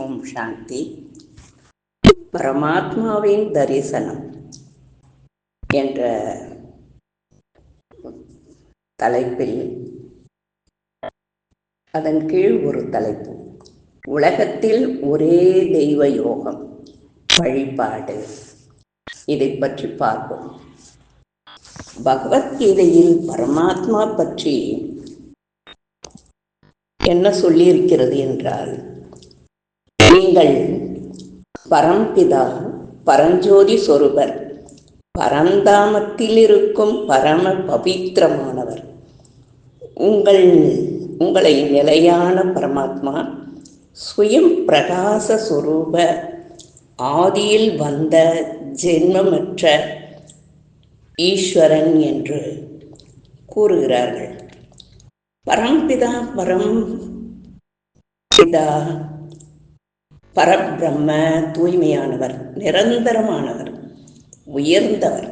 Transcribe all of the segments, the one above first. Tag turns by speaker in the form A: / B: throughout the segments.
A: ஓம் சாந்தி. பரமாத்மாவின் தரிசனம் என்ற தலைப்பில் அதன் கீழ் ஒரு தலைப்பு. உலகத்தில் ஒரே தெய்வ யோகம் வழிபாடு. இதை பற்றி பார்ப்போம். பகவத்கீதையில் பரமாத்மா பற்றி என்ன சொல்லியிருக்கிறது என்றால் நீங்கள் பரம்பிதா பரஞ்சோதி சொருபர் பரந்தாமத்தில் இருக்கும் பரம பவித்திரமானவர். உங்கள் உங்களை நிலையான பரமாத்மா சுயம் பிரகாச சுரூப ஆதியில் வந்த ஜென்மமற்ற ஈஸ்வரன் என்று கூறுகிறார்கள். பரம்பிதா பரம் பிதா பரபிரம்ம தூய்மையானவர் நிரந்தரமானவர் உயர்ந்தவர்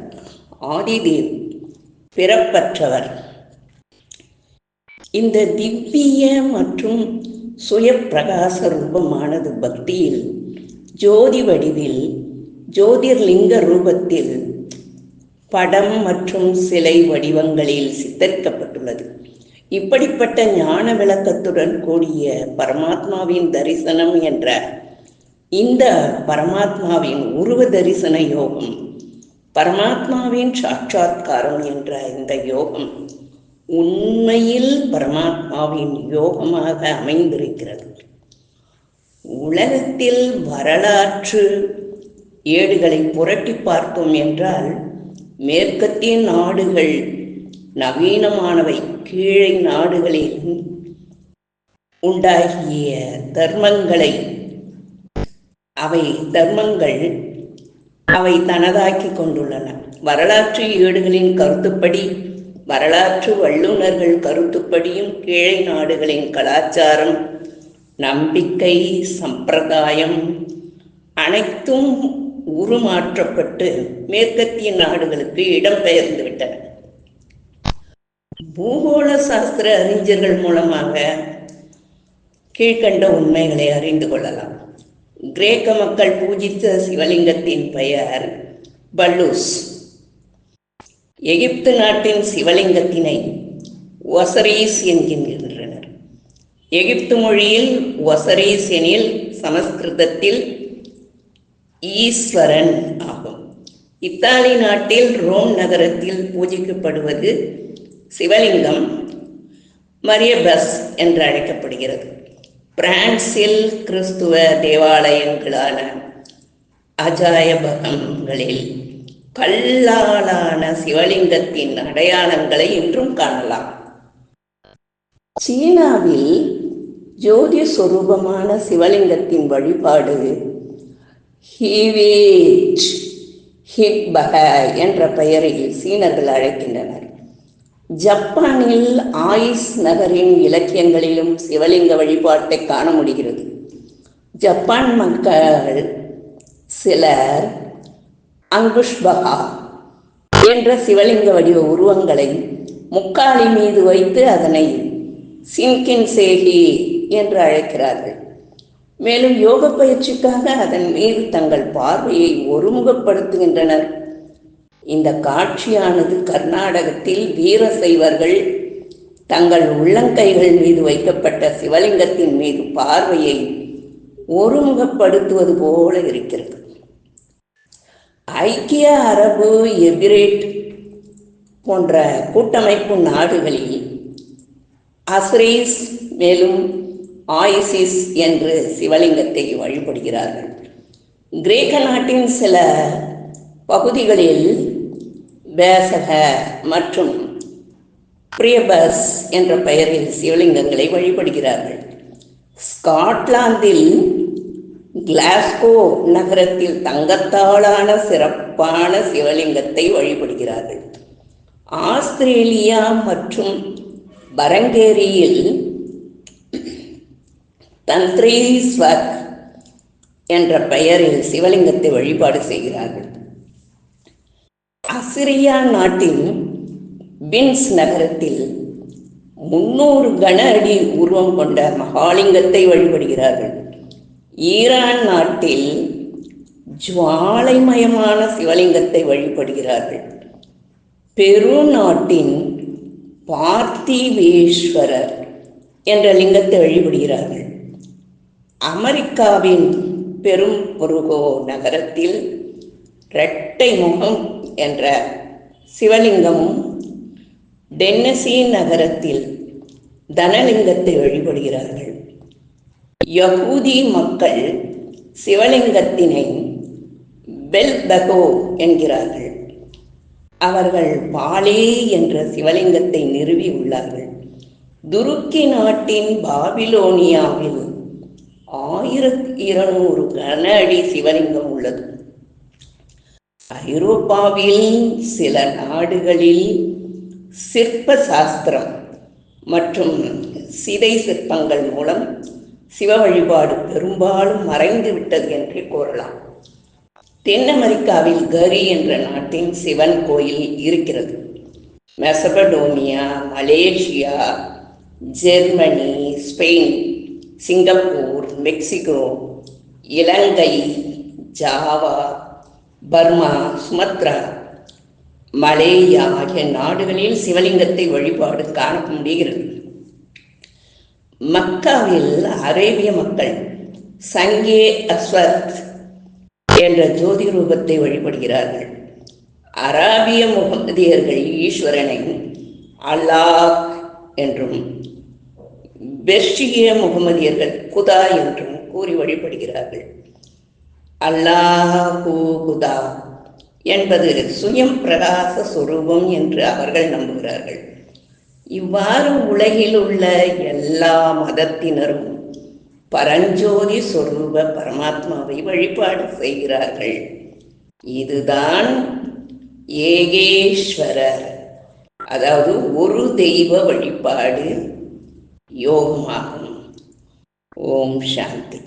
A: ஆதிதேவ் பிறப்பற்றவர். இந்த திவ்ய மற்றும் சுய பிரகாச ரூபமானது பக்தியில் ஜோதி வடிவில் ஜோதிர்லிங்க ரூபத்தில் படம் மற்றும் சிலை வடிவங்களில் சித்தரிக்கப்பட்டுள்ளது. இப்படிப்பட்ட ஞான விளக்கத்துடன் கூடிய பரமாத்மாவின் தரிசனம் என்ற இந்த பரமாத்மாவின் உருவ தரிசன யோகம் பரமாத்மாவின் சாட்சாத்காரம் என்ற இந்த யோகம் உண்மையில் பரமாத்மாவின் யோகமாக அமைந்திருக்கிறது. உலகத்தில் வரலாற்று ஏடுகளை புரட்டி பார்த்தோம் என்றால் மேற்கத்திய நாடுகள் நவீனமானவை கீழே நாடுகளில் உண்டாகிய தர்மங்களை அவை தர்மங்கள் அவை தனதாக்கி கொண்டுள்ளன. வரலாற்று ஏடுகளின் கருத்துப்படி வரலாற்று வல்லுநர்கள் கருத்துப்படியும் கீழே நாடுகளின் கலாச்சாரம் நம்பிக்கை சம்பிரதாயம் அனைத்தும் உருமாற்றப்பட்டு மேற்கத்திய நாடுகளுக்கு இடம்பெயர்ந்து விட்டன பூகோள சாஸ்திர அறிஞர்கள் மூலமாக கீழ்கண்ட உண்மைகளை அறிந்து கொள்ளலாம். கிரேக்க மக்கள் பூஜித்த சிவலிங்கத்தின் பெயர் பல்லூஸ். எகிப்து நாட்டின் சிவலிங்கத்தினை ஒசரீஸ் என்கின்றனர். எகிப்து மொழியில் ஒசரீஸ் எனில் சமஸ்கிருதத்தில் ஈஸ்வரன் ஆகும். இத்தாலி நாட்டில் ரோம் நகரத்தில் பூஜிக்கப்படுவது சிவலிங்கம் மரியபஸ் என்று அழைக்கப்படுகிறது. பிரான்சில் கிறிஸ்துவ தேவாலயங்களான அஜாயபகங்களில் கல்லாலான சிவலிங்கத்தின் அடையாளங்களை இன்றும் காணலாம். சீனாவில் ஜோதி சொரூபமான சிவலிங்கத்தின் வழிபாடு ஹீவேஜ் ஹிட்பக என்ற பெயரில் சீனர்கள் அழைக்கின்றனர். ஜப்பானில் ஆயிஸ் நகரின் இலக்கியங்களிலும் சிவலிங்க வழிபாட்டை காண முடிகிறது. ஜப்பான் மக்கள் சிலர் அங்குஷ்பகா என்ற சிவலிங்க வடிவ உருவங்களை முக்காலி மீது வைத்து அதனை சின்கின் சேகி என்று அழைக்கிறார்கள். மேலும் யோக பயிற்சிக்காக அதன் மீது தங்கள் பார்வையை ஒருமுகப்படுத்துகின்றனர். இந்த காட்சியானது கர்நாடகத்தில் வீரசைவர்கள் தங்கள் உள்ளங்கைகள் மீது வைக்கப்பட்ட சிவலிங்கத்தின் மீது பார்வையை ஒருமுகப்படுத்துவது போல இருக்கிறது. ஐக்கிய அரபு எபிரேட் போன்ற கூட்டமைப்பு நாடுகளில் அஸ்ரீஸ் மேலும் ஆயிசிஸ் என்று சிவலிங்கத்தை வழிபடுகிறார்கள். கிரேக்க நாட்டின் சில பகுதிகளில் பேசக மற்றும் பிரியபஸ் என்ற பெயரில் சிவலிங்கங்களை வழிபடுகிறார்கள். ஸ்காட்லாந்தில் கிளாஸ்கோ நகரத்தில் தங்கத்தாலான சிறப்பான சிவலிங்கத்தை வழிபடுகிறார்கள். ஆஸ்திரேலியா மற்றும் பரங்கேரியில் தந்திரீஸ்வர் என்ற பெயரில் சிவலிங்கத்தை வழிபாடு செய்கிறார்கள். சிரியா நாட்டின் பின்ஸ் நகரத்தில் முன்னூறு கன அடி உருவம் கொண்ட மகாலிங்கத்தை வழிபடுகிறார்கள். ஈரான் நாட்டில் ஜுவாலைமயமான சிவலிங்கத்தை வழிபடுகிறார்கள். பெரு நாட்டின் பார்த்திவேஸ்வரர் என்ற லிங்கத்தை வழிபடுகிறார்கள். அமெரிக்காவின் பெரும் பொருகோ நகரத்தில் இரட்டை முகம் என்ற சிவலிங்கமும் டென்னசி நகரத்தில் தனலிங்கத்தை வழிபடுகிறார்கள். யகூதி மக்கள் சிவலிங்கத்தினை பெல்பகோ என்கிறார்கள். அவர்கள் பாலே என்ற சிவலிங்கத்தை நிறுவி உள்ளார்கள். துருக்கி நாட்டின் பாபிலோனியாவில் ஆயிரத்தி இருநூறு கன அடி சிவலிங்கம் உள்ளது. ஐரோப்பாவில் சில நாடுகளில் சிற்ப சாஸ்திரம் மற்றும் சிதை சிற்பங்கள் மூலம் சிவ வழிபாடு பெரும்பாலும் மறைந்து விட்டது கூறலாம். தென் அமெரிக்காவில் கரி என்ற நாட்டின் சிவன் கோயில் இருக்கிறது. Mesopotamia Malaysia Germany Spain Singapore Mexico Ilangai Java Burma Sumatra Malaya ஆகிய நாடுகளில் சிவலிங்கத்தை வழிபாடு காண முடிகிறது. மக்காவில் அரேபிய மக்கள் சங்கே அஸ்வத் என்ற ஜோதி ரூபத்தை வழிபடுகிறார்கள். அராபிய முகமதியர்கள் ஈஸ்வரனை அல்லாஹ் என்றும் பெர்ஷிய முகமதியர்கள் குதா என்றும் கூறி வழிபடுகிறார்கள். அல்லாஹூகுதா என்பது சுயம் பிரகாச சுரூபம் என்று அவர்கள் நம்புகிறார்கள். இவ்வாறு உலகில் உள்ள எல்லா மதத்தினரும் பரஞ்சோதி சொரூப பரமாத்மாவை வழிபாடு செய்கிறார்கள். இதுதான் ஏகேஸ்வரர். அதாவது ஒரு தெய்வ வழிபாடு யோகமாகும். ஓம் சாந்தி.